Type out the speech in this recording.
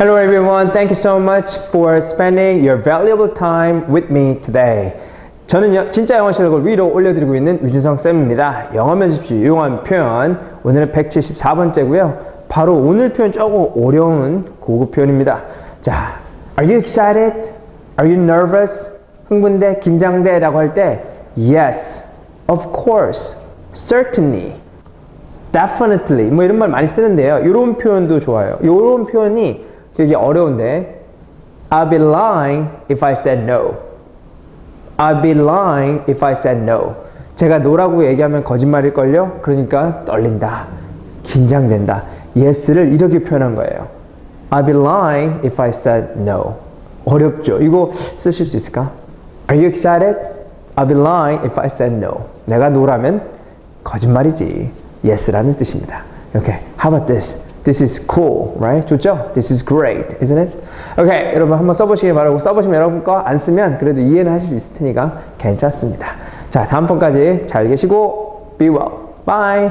Hello everyone. Thank you so much for spending your valuable time with me today. 저는 요- 진짜 영어 실력을 위로 올려드리고 있는 유진성 쌤입니다. 영어 면접시 유용한 표현 오늘은 174번째고요. 바로 오늘 표현 조금 어려운 고급 표현입니다. 자, Are you excited? Are you nervous? 흥분돼? 긴장돼? 라고 할 때 Yes, of course, certainly, definitely 뭐 이런 말 많이 쓰는데요. 이런 표현도 좋아요. 이런 표현이 되게 어려운데 I'd be lying if I said no. I'd be lying if I said no. 제가 no라고 얘기하면 거짓말일걸요? 그러니까 떨린다. 긴장된다. yes를 이렇게 표현한 거예요. I'd be lying if I said no. 어렵죠? 이거 쓰실 수 있을까? Are you excited? I'd be lying if I said no. 내가 no라면 거짓말이지. yes라는 뜻입니다. 이렇게. How about this? This is cool, right? 좋죠? This is great, isn't it? 오케이, 여러분 한번 써보시기 바라고 써보시면 여러분 거 안 쓰면 그래도 이해는 하실 수 있을 테니까 괜찮습니다. 자, 다음 번까지 잘 계시고 be well. Bye.